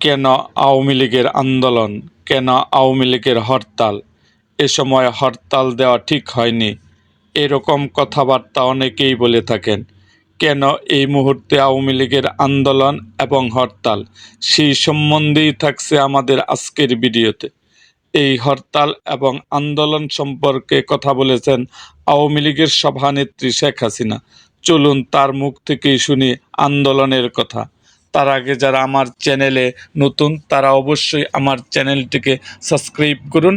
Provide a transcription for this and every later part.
কেন আওয়ামী লীগের আন্দোলন, কেন আওয়ামী লীগের হরতাল? এ সময় হরতাল দেওয়া ঠিক হয়নি। এরকম কথাবার্তা অনেকেই বলে থাকেন। কেন এই মুহূর্তে আওয়ামী লীগের আন্দোলন এবং হরতাল? সেই সম্বন্ধেই থাকছে আমাদের আজকের ভিডিওতে। এই হরতাল এবং আন্দোলন সম্পর্কে কথা বলেছেন আওয়ামী লীগের সভানেত্রী শেখ হাসিনা। চলুন তার মুখ থেকেই শুনি আন্দোলনের কথা। তার আগে যারা আমার চ্যানেলে নতুন, তারা অবশ্যই আমার চ্যানেলটিকে সাবস্ক্রাইব করুন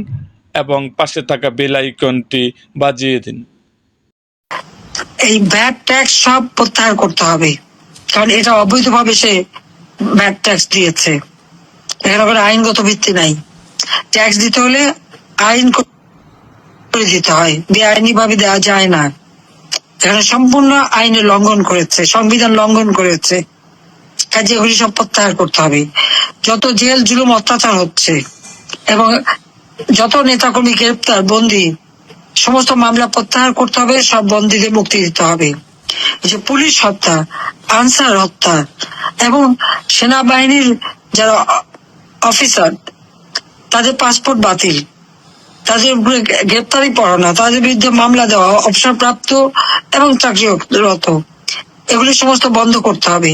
এবং পাশে থাকা বেল আইকনটি বাজিয়ে দিন। এই ব্যাড ট্যাক্স সব প্রত্যাহার করতে হবে। কারণ এটা অবৈধভাবে সে ব্যাড ট্যাক্স দিয়েছে। এখানে কোনো আইনগত ভিত্তি নাই। ট্যাক্স দিতে হলে আইন করে দিতে হয়। বেআইনি ভাবে দেওয়া যায় না। এখানে সম্পূর্ণ আইনের লঙ্ঘন করেছে, সংবিধান লঙ্ঘন করেছে। কাজে এগুলি সব প্রত্যাহার করতে হবে। যত জেল, জুলুম, অত্যাচার হচ্ছে এবং যত নেতাকর্মী গ্রেপ্তার, বন্দী, সমস্ত মামলা প্রত্যাহার করতে হবে, সব বন্দীদের মুক্তি দিতে হবে। যে পুলিশ হত্যা, আনসার হত্যা এবং সেনাবাহিনীর যারা অফিসার, তাদের পাসপোর্ট বাতিল, তাদের গ্রেপ্তারি পড়ানো তাদের বিরুদ্ধে মামলা দেওয়া, অবসরপ্রাপ্ত এবং চাকরিরত, এগুলি সমস্ত বন্ধ করতে হবে।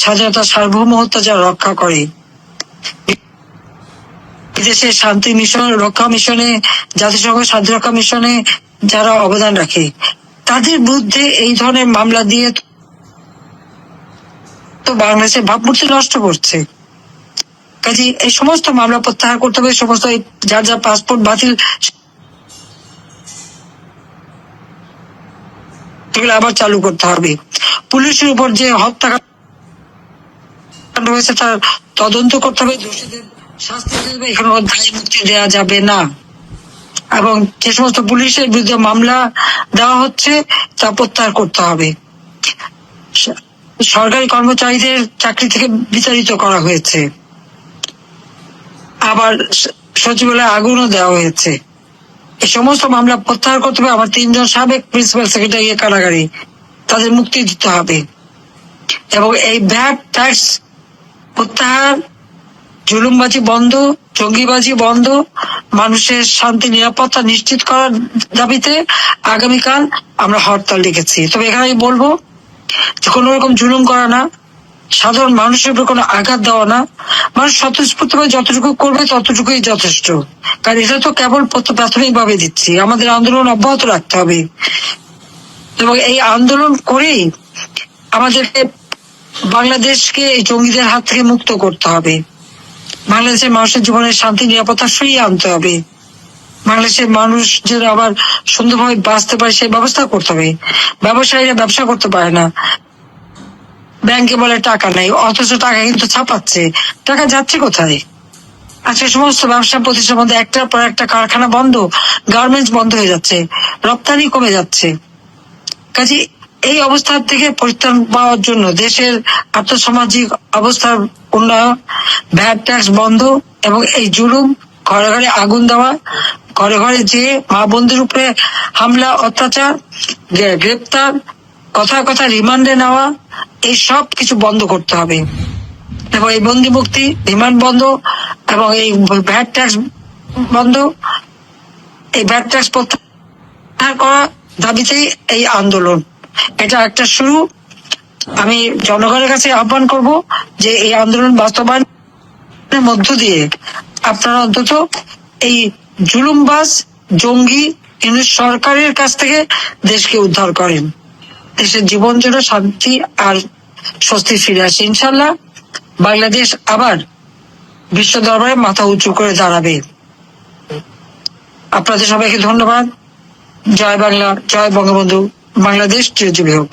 স্বাধীনতা সার্বভৌমত্ব যা রক্ষা করে। বিদেশের শান্তি মিশন, রক্ষা মিশনে, জাতিসংঘ শান্তি রক্ষা মিশনে যারা অবদান রাখে, তাদের বিরুদ্ধে এই ধরনের মামলা দিয়ে তো বাংলাদেশের ভাবমূর্তি নষ্ট করছে। কাজে এই সমস্ত মামলা প্রত্যাহার করতে হবে, সমস্ত যার যার পাসপোর্ট বাতিল আবার চালু করতে হবে। পুলিশের উপর যে হত্যাকাণ্ড তার তদন্ত করতে হবে, দোষীদের শাস্তি মুক্তি দেওয়া যাবে না। এবং যে সমস্ত পুলিশের বিরুদ্ধে মামলা দেওয়া হচ্ছে, তা প্রত্যাহার করতে হবে। সরকারি কর্মচারীদের চাকরি থেকে বিতাড়িত করা হয়েছে। আবার সচিবালয়ে আগুনও দেওয়া হয়েছে। এই সমস্ত মামলা প্রত্যাহার করতে হবে, আমার তিনজন সাবেক প্রিন্সিপাল সেক্রেটারি কারাগারে। তাদের মুক্তি দিতে হবে। এবং এই ব্যাড ট্যাক্স প্রত্যাহার জুলুমবাজি বন্ধ, জঙ্গিবাজি বন্ধ, মানুষের শান্তি, নিরাপত্তা নিশ্চিত করার দাবিতে আগামীকাল আমরা হরতাল লিখেছি তবে এখানে আমি বলব যে কোনো রকম জুলুম করা না, সাধারণ মানুষের উপর কোনো আঘাত দেওয়া না, মানুষ স্বতঃস্ফূর্তভাবে যতটুকু করবে ততটুকুই যথেষ্ট। কারণ এটা তো কেবল প্রাথমিক ভাবে দিচ্ছি। আমাদের আন্দোলন অব্যাহত রাখতে হবে। এবং এই আন্দোলন করেই আমাদেরকে বাংলাদেশকে এই জঙ্গিদের হাত থেকে মুক্ত করতে হবে। বাংলাদেশের মানুষের জীবনের শান্তি, নিরাপত্তা ফিরিয়ে আনতে হবে। বাংলাদেশের মানুষ যেন আবার সুন্দরভাবে বাঁচতে পারে সেই ব্যবস্থা করতে হবে। ব্যবসায়ীরা ব্যবসা করতে পারে না। ব্যাংকে বলে টাকা নেই, অথচ টাকা কিন্তু ছাপাচ্ছে। টাকা যাচ্ছে কোথায়? আজকে সমস্ত ব্যবসা প্রতিষ্ঠানের মধ্যে একটার পর একটা কারখানা বন্ধ, গার্মেন্টস বন্ধ হয়ে যাচ্ছে, রপ্তানি কমে যাচ্ছে। কাজে এই অবস্থা থেকে পরিত্রাণ পাওয়ার জন্য দেশের আর্থসামাজিক অবস্থার উন্নয়ন ভ্যাট ট্যাক্স বন্ধ এবং এই জুলুম, ঘরে ঘরে আগুন দেওয়া, ঘরে ঘরে যে মা বন্ধুর উপরে হামলা, অত্যাচার, গ্রে- গ্রেপ্তার কথা কথা রিমান্ডে নেওয়া, এই সব কিছু বন্ধ করতে হবে। এবং এই বন্দি মুক্তি, রিমান্ড বন্ধ এবং এই ভ্যাট ট্যাক্স বন্ধ, এই ভ্যাট ট্যাক্স প্রত্যাহার করা দাবিতেই এই আন্দোলন। এটা একটা শুরু। আমি জনগণের কাছে আহ্বান করব যে এই আন্দোলন বাস্তবায়নের মধ্য দিয়ে আপনারা অন্তত এই জুলুমবাজ জঙ্গি কিন্তু সরকারের কাছ থেকে দেশকে উদ্ধার করেন। দেশের জীবন জন্য শান্তি আর স্বস্তি ফিরে আসে। ইনশাল্লাহ বাংলাদেশ আবার বিশ্ব দরবারে মাথা উঁচু করে দাঁড়াবে। আপনাদের সবাইকে ধন্যবাদ। জয় বাংলা, জয় বঙ্গবন্ধু। বাংলাদেশ চিরজীবী হোক।